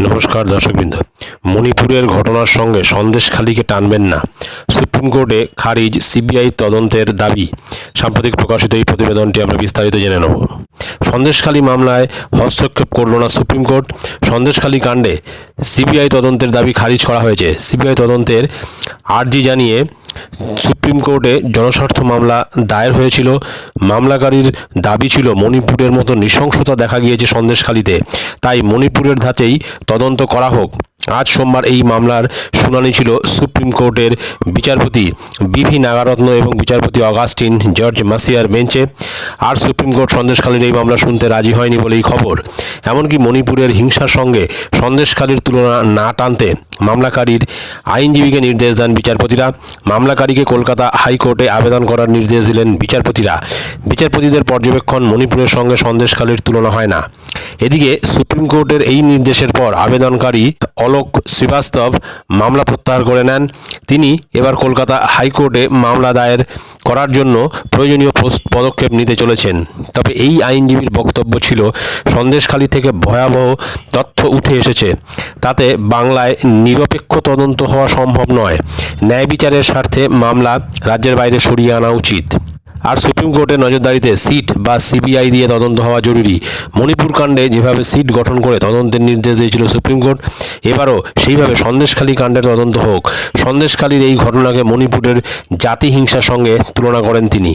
নমস্কার দর্শকবৃন্দ। মণিপুরের ঘটনার সঙ্গে সন্দেশখালীকে টানবেন না। সুপ্রিম কোর্টে খারিজ সিবিআই তদন্তের দাবি। সাম্প্রতিক প্রকাশিত এই প্রতিবেদনটি আমরা বিস্তারিত জেনে নেব। সন্দেশখালী মামলায় হস্তক্ষেপ করল না সুপ্রিম কোর্ট। সন্দেশখালী কাণ্ডে সিবিআই তদন্তের দাবি খারিজ করা হয়েছে। সিবিআই তদন্তের আর্জি জানিয়ে সুপ্রিম কোর্টে জনস্বার্থ মামলা দায়ের হয়েছিল। মামলাকারীর দাবি ছিল মণিপুরের মতো নৃশংসতা দেখা গিয়েছে সন্দেশখালীতে। তাই মণিপুরের ধাতেই তদন্ত করা হোক। আজ সোমবার এই মামলার শুনানি ছিল সুপ্রিম কোর্টের বিচারপতি বিভি নাগারত্ন এবং বিচারপতি অগাস্টিন জর্জ মাসিয়ার বেঞ্চে। আর সুপ্রিম কোর্ট সন্দেশখালীর এই মামলা শুনতে রাজি হয়নি বলেই খবর। এমনকি মণিপুরের হিংসার সঙ্গে সন্দেশখালীর তুলনা না টানতে মামলাকারীর আইনজীবীকে নির্দেশ দেন বিচারপতিরা। মামলাকারীকে কলকাতা হাইকোর্টে আবেদন করার নির্দেশ দিলেন বিচারপতিরা। বিচারপতিদের পর্যবেক্ষণ মণিপুরের সঙ্গে সন্দেশখালীর তুলনা হয় না। এদিকে সুপ্রিম কোর্টের এই নির্দেশের পর আবেদনকারী অলোক শ্রীবাস্তব মামলা প্রত্যাহার করে নেন। তিনি এবার কলকাতা হাইকোর্টে মামলা দায়ের করার জন্য প্রয়োজনীয় পদক্ষেপ নিতে চলেছেন। তবে এই আইনজীবীর বক্তব্য ছিল, সন্দেশখালী থেকে ভয়াবহ তথ্য উঠে এসেছে। তাতে বাংলায় নিরপেক্ষ তদন্ত হওয়া সম্ভব নয়। ন্যায় বিচারের স্বার্থে মামলা রাজ্যের বাইরে সরিয়ে আনা উচিত। আর সুপ্রিম কোর্টের নজরদারিতে সিট বা সিবিআই দিয়ে তদন্ত হওয়া জরুরি। মণিপুর কাণ্ডে যেভাবে সিট গঠন করে তদন্তের নির্দেশ দিয়েছিল সুপ্রিম কোর্ট, এবারও সেইভাবে সন্দেশখালী কাণ্ডের তদন্ত হোক। সন্দেশখালীর এই ঘটনাকে মণিপুরের জাতি হিংসার সঙ্গে তুলনা করেন তিনি।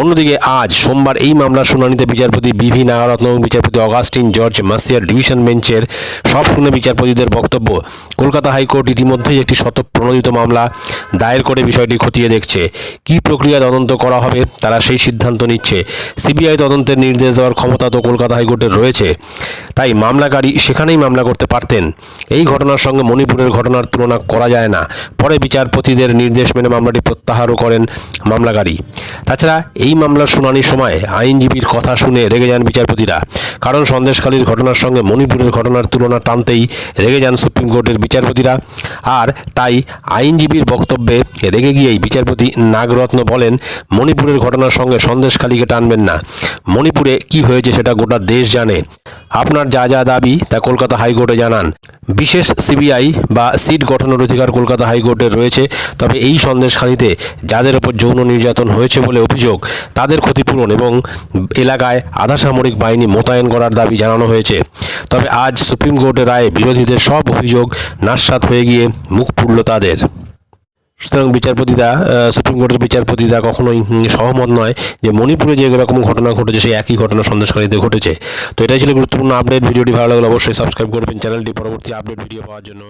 অন্যদিকে আজ সোমবার এই মামলার শুনানিতে বিচারপতি বিভি নাগারত্ন এবং বিচারপতি অগাস্টিন জর্জ মাসিয়ার ডিভিশন বেঞ্চের সব শুনে বিচারপতিদের বক্তব্য। কলকাতা হাইকোর্ট ইতিমধ্যেই একটি শতপ্রণোদিত মামলা দায়ের করে বিষয়টি খতিয়ে দেখছে। কী প্রক্রিয়া তদন্ত করা হবে তারা সেই সিদ্ধান্ত নিচ্ছে। সিবিআই তদন্তের নির্দেশ দেওয়ার ক্ষমতা তো কলকাতা হাইকোর্টের রয়েছে। তাই মামলাকারী সেখানেই মামলা করতে পারতেন। এই ঘটনার সঙ্গে মণিপুরের ঘটনার তুলনা করা যায় না। পরে বিচারপতিদের নির্দেশ মেনে মামলাটি প্রত্যাহারও করেন মামলাকারী। তাছাড়া এই মামলার শুনানির সময় আইনজীবীর কথা শুনে রেগে যান বিচারপতিরা। কারণ সন্দেশকালীর ঘটনার সঙ্গে মণিপুরের ঘটনার তুলনা টানতেই রেগে যান সুপ্রিম কোর্টের বিচারপতিরা। আর তাই আইনজীবীর বক্তব্যে রেগে গিয়েই বিচারপতি নাগরত্ন বলেন, মণিপুরের ঘটনার সঙ্গে সন্দেশকালীকে টানবেন না। মণিপুরে কি হয়েছে সেটা গোটা দেশ জানে। আপনার যা যা দাবি তা কলকাতা হাইকোর্টে জানান। বিশেষ সিবিআই বা সিট গঠনের অধিকার কলকাতা হাইকোর্টের রয়েছে, তবে এই সন্দেশখালীতে যাদের ওপর যৌন নির্যাতন হয়েছে বলে অভিযোগ, তাদের ক্ষতিপূরণ এবং এলাকায় আধা সামরিক বাহিনী মোতায়েন করার দাবি জানানো হয়েছে। তবে আজ সুপ্রিম কোর্টের রায়ে বিরোধীদের সব অভিযোগ নাস্বাত হয়ে গিয়ে মুখ পুড়ল তাদের। সুতরাং বিচারপতিরা সুপ্রিম কোর্টের বিচারপতিরা কখনোই সহমত নয় যে মণিপুরে যে এরকম ঘটনা ঘটেছে সেই একই ঘটনা সন্দেশকারীতে ঘটেছে। তো এটাই ছিল গুরুত্বপূর্ণ আপডেট ভিডিওটি ভালো লাগলে অবশ্যই সাবস্ক্রাইব করবেন। চ্যানেলটি পরবর্তী আপডেট ভিডিও পাওয়ার জন্য।